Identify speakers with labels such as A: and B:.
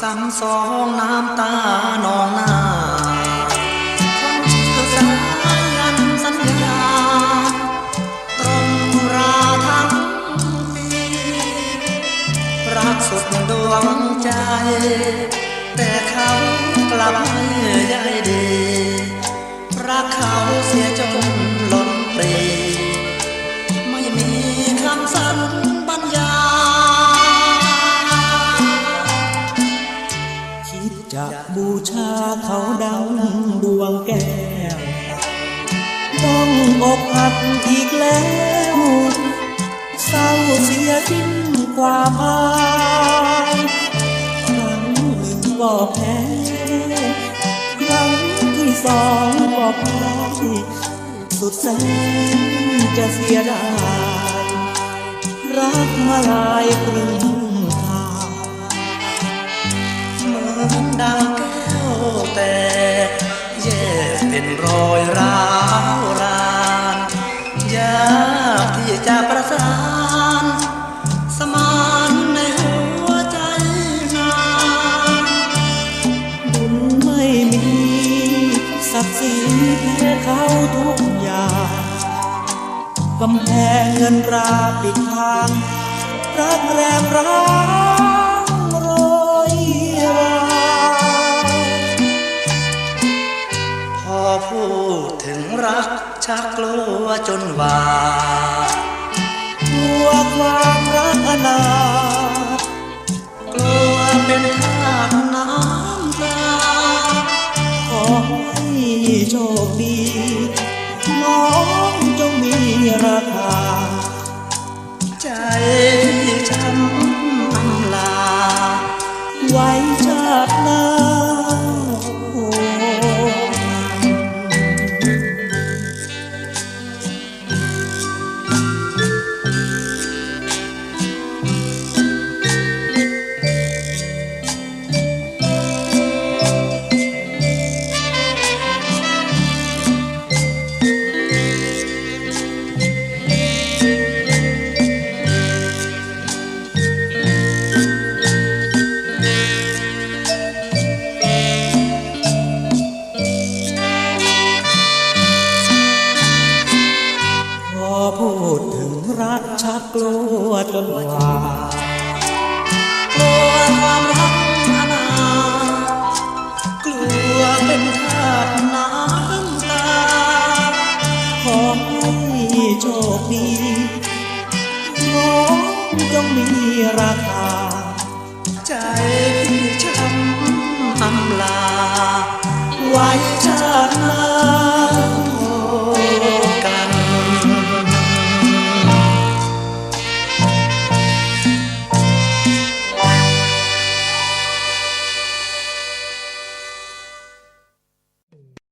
A: ซ้ำสองน้ำตานองหน้าคนชื่อสายันสัญญาตรงราทั้งปีรักสุดดวงใจ แต่เขากลับไม่ใยดี
B: ชาเขาดังดวงแก้ว ต้องอกหักอีกแล้วเศร้าเสียทิ้งความอายครั้งหนึ่งก็แพ้ครั้งที่สองก็พ่ายสุดแสนจะเสียดายรักมาลายครึ่งทาง
A: เหมือนดาวแก้วแต่แยกเป็นรอยร้าวรานยากที่จะประสาน สมานในหัวใจนาน
B: บุญไม่มีศักดิ์ศรีแพ้เขาทุกอย่างกำแพงเงินราปิดทางรักแรมร้า
A: ถึงรักชักกลัวจนวาด
B: กลัวความรักอนา
A: กลัวเป็นทาน้ำตา
B: ขอให้โชคดีน้องจงมีราคา
A: ใจ
B: พูดถึงรักชักกลัวจนหวาด
A: กลัวความรักนานากลัวเป็นขาดน้ำตา
B: ขอให้โชคดีน้องจงมีราคา
A: ใจที่ช้ำอำลา ไว้ชาติหน้า